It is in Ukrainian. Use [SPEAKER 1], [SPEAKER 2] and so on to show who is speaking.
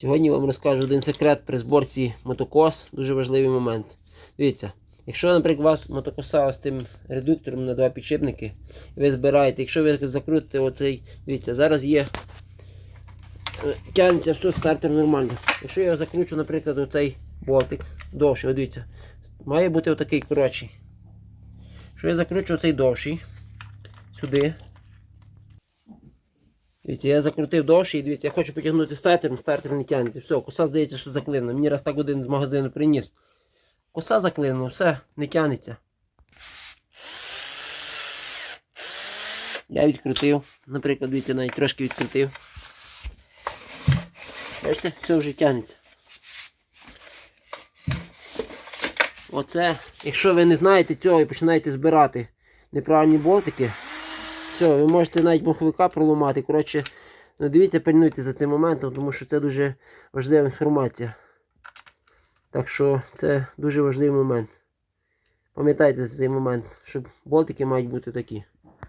[SPEAKER 1] Сьогодні вам розкажу один секрет при зборці мотокос, дуже важливий момент. Дивіться, якщо, наприклад, у вас мотокоса з тим редуктором на два підшипники, і ви збираєте, якщо ви закрутите оцей, дивіться, зараз є. е, Тягнеться все, стартер нормально. Якщо я закручу, наприклад, оцей болтик довший, дивіться, має бути отакий коротший. Якщо я закручу оцей довший сюди. Дивіться, я закрутив довший, дивіться, я хочу потягнути стартер, стартер не тягнеться. Все, коса здається, що заклинена. Мені раз так один з магазину приніс. Коса заклинена, все, не тягнеться. Я відкрутив, наприклад, дивіться, навіть трошки відкрутив. Бачите, все вже тягнеться. Оце, якщо ви не знаєте цього і починаєте збирати неправильні болтики, все, ви можете навіть маховика проламати. Коротше, ну, дивіться, пильнуйте за цим моментом, тому що це дуже важлива інформація. Так що це дуже важливий момент. Пам'ятайте за цей момент, що болтики мають бути такі.